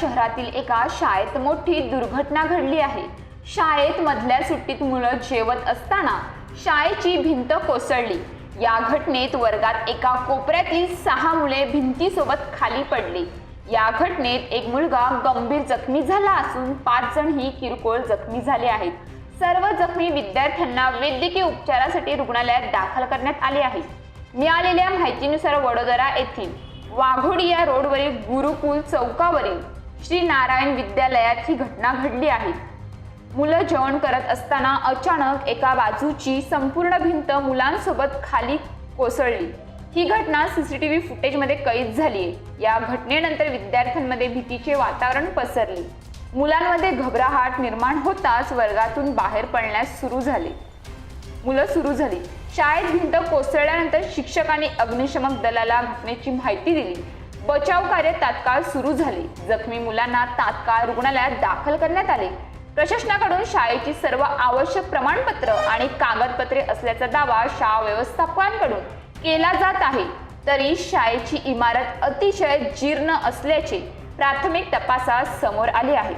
शहरातील एका शाळेत मोठी दुर्घटना घडली आहे. शाळेत मधल्या सुट्टीत मुलं जेवत असताना शाळेची भिंत कोसळली. या घटनेत वर्गात एका कोपऱ्यातील सहा मुले भिंतीसोबत खाली पडली. या घटनेत एक मुलगा गंभीर जखमी झाला असून पाच जणही किरकोळ जखमी झाले आहेत. सर्व जखमी विद्यार्थ्यांना वैद्यकीय उपचारासाठी रुग्णालयात दाखल करण्यात आले आहे. मिळालेल्या माहितीनुसार वडोदरा येथील वाघोडिया रोडवरील गुरुकुल चौकावरील श्री नारायण विद्यालयात ही घटना घडली आहे. मुलं जेवण करत असताना अचानक एका बाजूची संपूर्ण भिंत मुलांसोबत खाली कोसळली. ही घटना सीसीटीव्ही फुटेजमध्ये कैद झाली. आहे या घटनेनंतर विद्यार्थ्यांमध्ये भीतीचे वातावरण पसरले. मुलांमध्ये घबराहट निर्माण होताच वर्गातून बाहेर पडण्यास सुरू झाले. मुलं सुरू झाली. शाळेत भिंत कोसळल्यानंतर शिक्षकांनी अग्निशमक दलाला घटनेची माहिती दिली. बचाव कार्य तात्काळ सुरू झाले. जखमी मुलांना तात्काळ रुग्णालयात दाखल करण्यात आले. प्रशासनाकडून शाळेची सर्व आवश्यक प्रमाणपत्र आणि कागदपत्रे असल्याचा दावा शाळा व्यवस्थापकांकडून केला जात आहे. तरी शाळेची इमारत अतिशय जीर्ण असल्याचे प्राथमिक तपासात समोर आले आहे.